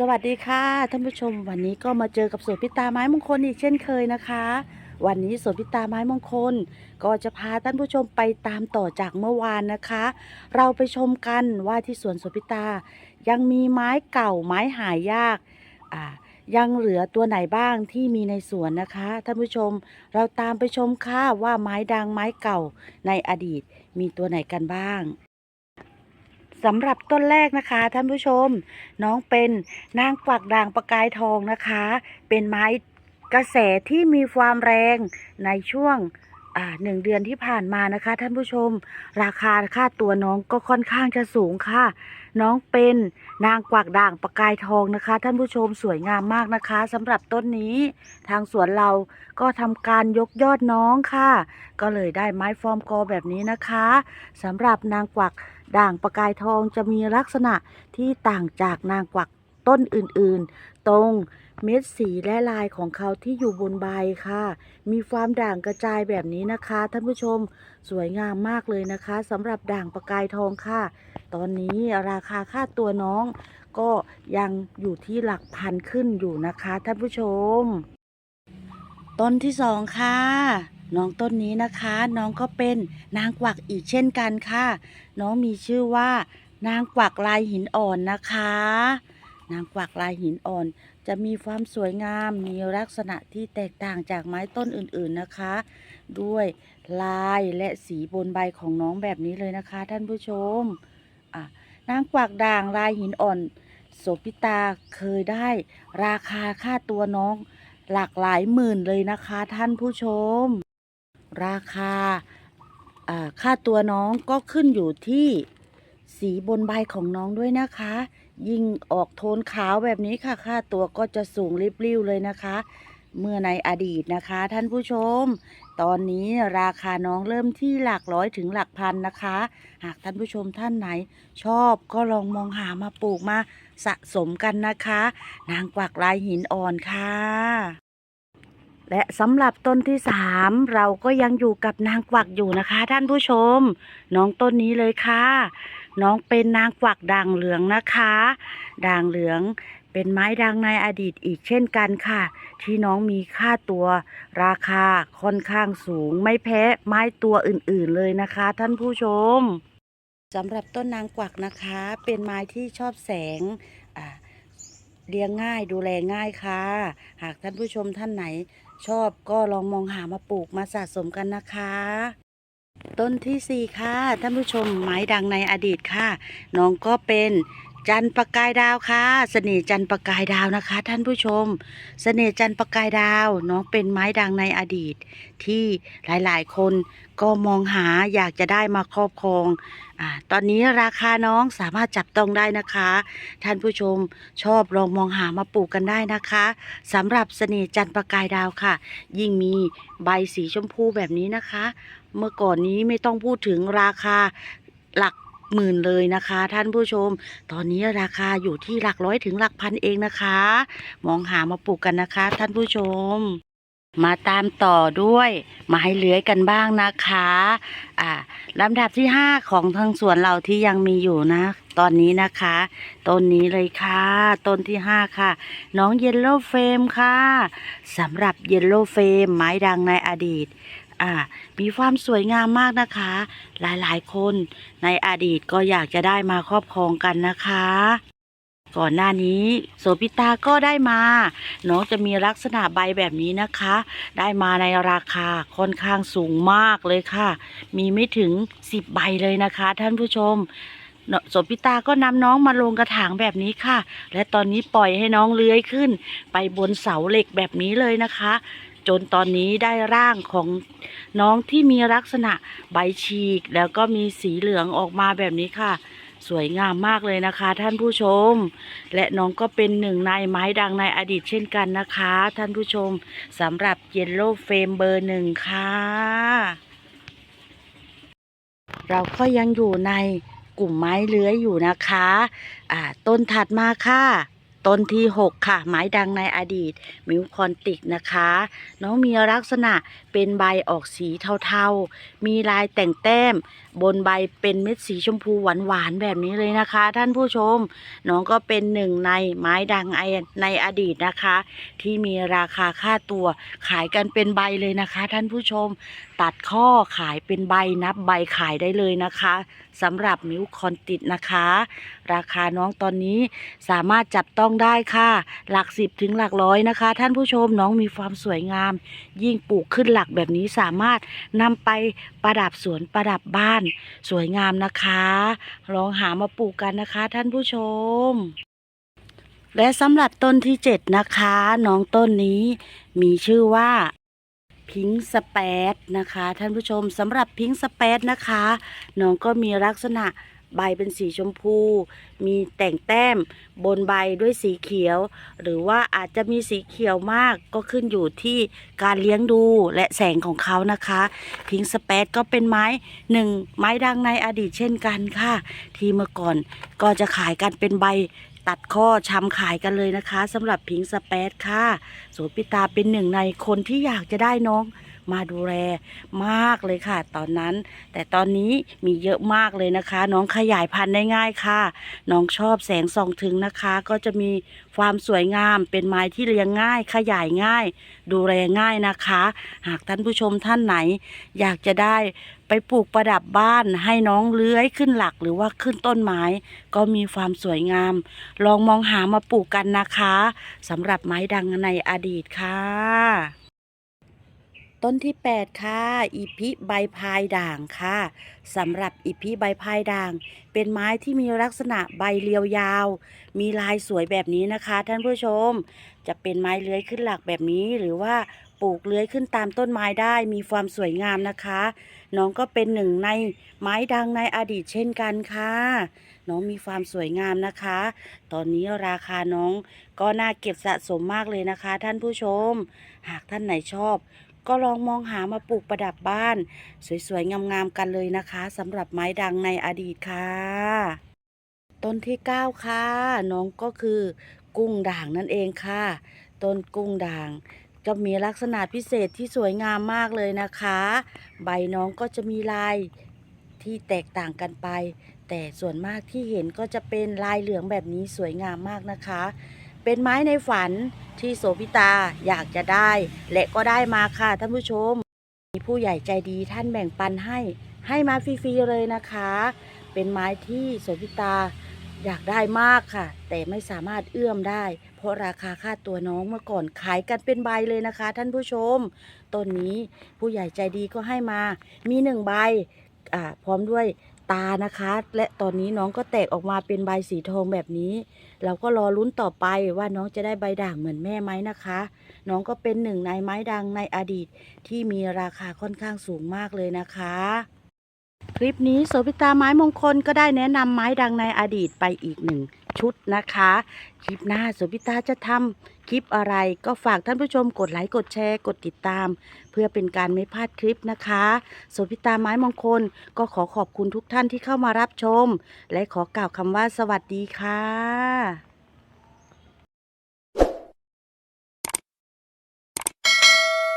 สวัสดีค่ะท่านผู้ชมวันนี้ก็มาเจอกับสวนพิตาไม้มงคลอีกเช่นเคยนะคะ วันนี้สวนพิตาไม้มงคล ก็จะพาท่านผู้ชมไปตามต่อจากเมื่อวานนะคะ เราไปชมกันว่าที่สวนสวนพิตา ยังมีไม้เก่าไม้หายากอ่ายังเหลือตัวไหนบ้างที่มีในสวนนะคะท่านผู้ชมเราตามไปชมค่ะว่าไม้ดังไม้เก่าในอดีตมีตัวไหนกันบ้าง สำหรับต้นแรกนะคะท่านผู้ชม น้องเป็นนางกวักด่างประกายทองนะคะ เป็นไม้กระแสที่มีความแรงในช่วงหนึ่งเดือนที่ผ่านมานะคะ ท่านผู้ชม ราคาค่าตัวน้องก็ค่อนข้างจะสูงค่ะ น้องเป็นนางกวักด่างประกายทองนะคะ ท่านผู้ชมสวยงามมากนะคะสำหรับต้นนี้ ทางสวนเราก็ทำการยกยอดน้องค่ะ ก็เลยได้ไม้ฟอร์มกอแบบนี้นะคะสำหรับนางกวักด่างประกายทองจะมีลักษณะที่ต่างจากนางกวักต้นอื่นๆ ตรง เม็ดสีและลายของเขาที่อยู่บนใบค่ะ มีความด่างกระจายแบบนี้นะคะท่านผู้ชมสวยงามมากเลยนะคะสำหรับด่างประกายทองค่ะ ตอนนี้ราคาค่าตัวน้อง ก็ยังอยู่ที่หลักพันขึ้นอยู่นะคะท่านผู้ชม ต้นที่สองค่ะน้องต้นนี้นะคะ น้องก็เป็นนางกวักอีกเช่นกันค่ะ น้องมีชื่อว่า นางกวักลายหินอ่อนนะคะ นางกวักลายหินอ่อน จะมีความสวยงาม มีลักษณะที่แตกต่างจากไม้ต้นอื่นๆนะคะ ด้วยลายและสีบนใบของน้องแบบนี้เลยนะคะ ท่านผู้ชมอะนางกวักด่างลายหินอ่อนโสพิตาเคยได้ราคาค่าตัวน้องหลากหลายหมื่นเลยนะคะ ท่านผู้ชม ราคาอ่าค่าตัวน้องก็ขึ้นอยู่ที่สีบนใบของน้องด้วยนะคะ ยิ่งออกโทนขาวแบบนี้ค่ะ ค่าตัวก็จะสูงริบลิ่วเลยนะคะ เมื่อในอดีตนะคะ ท่านผู้ชม ตอนนี้ราคาน้องเริ่มที่หลักร้อยถึงหลักพันนะคะ หากท่านผู้ชมท่านไหน ชอบก็ลองมองหามาปลูกมาสะสมกันนะคะ นางกวักลายหินอ่อนค่ะและสำหรับต้นที่สามเราก็ยังอยู่กับนางกวักอยู่นะคะ ท่านผู้ชม น้องต้นนี้เลยค่ะ น้องเป็นนางกวักด่างเหลืองนะคะ ด่างเหลืองเป็นไม้ดังในอดีตอีกเช่นกันค่ะ ที่น้องมีค่าตัวราคาค่อนข้างสูงไม่แพ้ไม้ตัวอื่นๆเลยนะคะ ท่านผู้ชมสำหรับต้นนางกวักนะคะ เป็นไม้ที่ชอบแสงเลี้ยงง่ายดูแลง่ายค่ะ หากท่านผู้ชมท่านไหนชอบก็ลองมองหามาปลูกมาสะสมกันนะคะ ต้นที่สี่ค่ะ ท่านผู้ชมไม้ดังในอดีตค่ะ น้องก็เป็น จันประกายดาวค่ะ เสน่ห์จันประกายดาวนะคะ ท่านผู้ชม เสน่ห์จันประกายดาวน้องเป็นไม้ดังในอดีต ที่หลายๆ คนก็มองหาอยากจะได้มาครอบครองอตอนนี้ราคาน้องสามารถจับต้องได้นะคะ ท่านผู้ชมชอบลองมองหามาปลูกกันได้นะคะสำหรับเสน่ห์จันประกายดาวค่ะ ยิ่งมีใบสีชมพูแบบนี้นะคะ เมื่อก่อนนี้ไม่ต้องพูดถึงราคาหลัก หมื่นเลยนะคะ ท่านผู้ชม ตอนนี้ราคาอยู่ที่หลักร้อยถึงหลักพันเองนะคะ มองหามาปลูกกันนะคะ ท่านผู้ชม มาตามต่อด้วยไม้เลื้อยกันบ้างนะคะ อ่าลำดับที่ห้าของทางสวนเราที่ยังมีอยู่นะ ตอนนี้นะคะต้นนี้เลยค่ะต้นที่ห้าค่ะ น้องเยลโล่เฟมค่ะสำหรับเยลโล่เฟมไม้ดังในอดีต อ่า มีความสวยงามมากนะคะ หลายๆ คนในอดีตก็อยากจะได้มาครอบครองกันนะคะ ก่อนหน้านี้โสพิตาก็ได้มาน้องจะมีลักษณะใบแบบนี้นะคะ ได้มาในราคาค่อนข้างสูงมากเลยค่ะ มีไม่ถึง10ใบเลยนะคะ ท่านผู้ชมโสพิตาก็นำน้องมาลงกระถางแบบนี้ค่ะ และตอนนี้ปล่อยให้น้องเลื้อยขึ้น ไปบนเสาเหล็กแบบนี้เลยนะคะ จนตอนนี้ได้ร่างของน้องที่มีลักษณะใบฉีก แล้วก็มีสีเหลืองออกมาแบบนี้ค่ะ สวยงามมากเลยนะคะ ท่านผู้ชม และน้องก็เป็นหนึ่งในไม้ดังในอดีตเช่นกันนะคะ ท่านผู้ชมสำหรับเยลโล่เฟมเบอร์หนึ่งค่ะ เราก็ยังอยู่ในกลุ่มไม้เลื้อยอยู่นะคะ อ่า ต้นถัดมาค่ะ ต้นที่ 6 ค่ะ ไม้ดังในอดีต มิวคอนติกนะคะ น้องมีลักษณะเป็นใบออกสีเทาๆ มีลายแต่งแต้ม บนใบเป็นเม็ดสีชมพูหวานๆ แบบนี้เลยนะคะ ท่านผู้ชม น้องก็เป็นหนึ่งในไม้ดังในอดีตนะคะ ที่มีราคาค่าตัวขายกันเป็นใบเลยนะคะ ท่านผู้ชม ตัดข้อขายเป็นใบนับใบขายได้เลยนะคะสำหรับมิวคอนติดนะคะ ราคาน้องตอนนี้สามารถจับต้องได้ค่ะ หลักสิบถึงหลักร้อยนะคะ ท่านผู้ชมน้องมีความสวยงาม ยิ่งปลูกขึ้นหลักแบบนี้สามารถนำไปประดับสวนประดับบ้าน สวยงามนะคะลองหามาปลูกกันนะคะ ท่านผู้ชมและสำหรับต้นที่เจ็ดนะคะ น้องต้นนี้มีชื่อว่า พิงสเปดนะคะท่านผู้ชมสำหรับพิงสเปดนะคะน้องก็มีลักษณะใบเป็นสีชมพู มีแต่งแต้มบนใบด้วยสีเขียว หรือว่าอาจจะมีสีเขียวมากก็ขึ้นอยู่ที่การเลี้ยงดูและแสงของเขานะคะ พิงสเปดก็เป็นไม้หนึ่งไม้ดังในอดีตเช่นกันค่ะ ที่เมื่อก่อนก็จะขายกันเป็นใบ ตัดข้อช้ำขายกันเลยนะคะสำหรับพิงสเปดค่ะโสปิตาเป็นหนึ่งในคนที่อยากจะได้น้องมาดูแลมากเลยค่ะ ตอนนั้น แต่ตอนนี้มีเยอะมากเลยนะคะ น้องขยายพันธุ์ได้ง่ายค่ะ น้องชอบแสงส่องถึงนะคะ ก็จะมีความสวยงามเป็นไม้ที่เลี้ยงง่าย ขยายง่าย ดูแลง่ายนะคะ หากท่านผู้ชมท่านไหน อยากจะได้ ไปปลูกประดับบ้านให้น้องเลื้อยขึ้นหลักหรือว่าขึ้นต้นไม้ ก็มีความสวยงาม ลองมองหามาปลูกกันนะคะสำหรับไม้ดังในอดีตค่ะ ต้นที่ 8 ค่ะ อีพิใบพายด่างค่ะสำหรับอีพิใบพายด่าง เป็นไม้ที่มีลักษณะใบเรียวยาว มีลายสวยแบบนี้นะคะ ท่านผู้ชม จะเป็นไม้เลื้อยขึ้นหลักแบบนี้หรือว่า ปลูกเลื้อยขึ้นตามต้นไม้ได้มีความสวยงามนะคะ น้องก็เป็นหนึ่งในไม้ดังในอดีตเช่นกันค่ะ น้องมีความสวยงามนะคะ ตอนนี้ราคาน้องก็น่าเก็บสะสมมากเลยนะคะ ท่านผู้ชม หากท่านไหนชอบ ก็ลองมองหามาปลูกประดับบ้าน สวยๆงามๆกันเลยนะคะสำหรับไม้ดังในอดีตค่ะ ต้นที่ 9 ค่ะ น้องก็คือกุ้งด่างนั่นเองค่ะ ต้นกุ้งด่าง ก็มีลักษณะพิเศษที่สวยงามมากเลยนะคะ ใบน้องก็จะมีลายที่แตกต่างกันไป แต่ส่วนมากที่เห็นก็จะเป็นลายเหลืองแบบนี้สวยงามมากนะคะ เป็นไม้ในฝันที่โสพิตาอยากจะได้ และก็ได้มาค่ะท่านผู้ชม มีผู้ใหญ่ใจดีท่านแบ่งปันให้ ให้มาฟรีๆเลยนะคะ เป็นไม้ที่โสพิตาอยากได้มากค่ะ แต่ไม่สามารถเอื้อมได้ ราะราคาค่าตัวน้องเมื่อก่อนขายกันเป็นใบเลยนะคะ ท่านผู้ชมต้นนี้ผู้ใหญ่ใจดีก็ให้มามีหนึ่งใบอ่าพร้อมด้วยตานะคะ และตอนนี้น้องก็แตกออกมาเป็นใบสีทองแบบนี้ เราก็รอลุ้นต่อไปว่าน้องจะได้ใบด่างเหมือนแม่ไหมนะคะ น้องก็เป็นหนึ่งในไม้ดังในอดีตที่มีราคาค่อนข้างสูงมากเลยนะคะ คลิปนี้โสภิตาไม้มงคลก็ได้แนะนำไม้ดังในอดีตไปอีกหนึ่ง ชุดนะคะ คลิปหน้าสุพิตาจะทำคลิปอะไร ก็ฝากท่านผู้ชมกดไลค์กดแชร์กดติดตาม เพื่อเป็นการไม่พลาดคลิปนะคะสุพิตาไม้มงคล ก็ขอขอบคุณทุกท่านที่เข้ามารับชม และขอกล่าวคำว่าสวัสดีค่ะ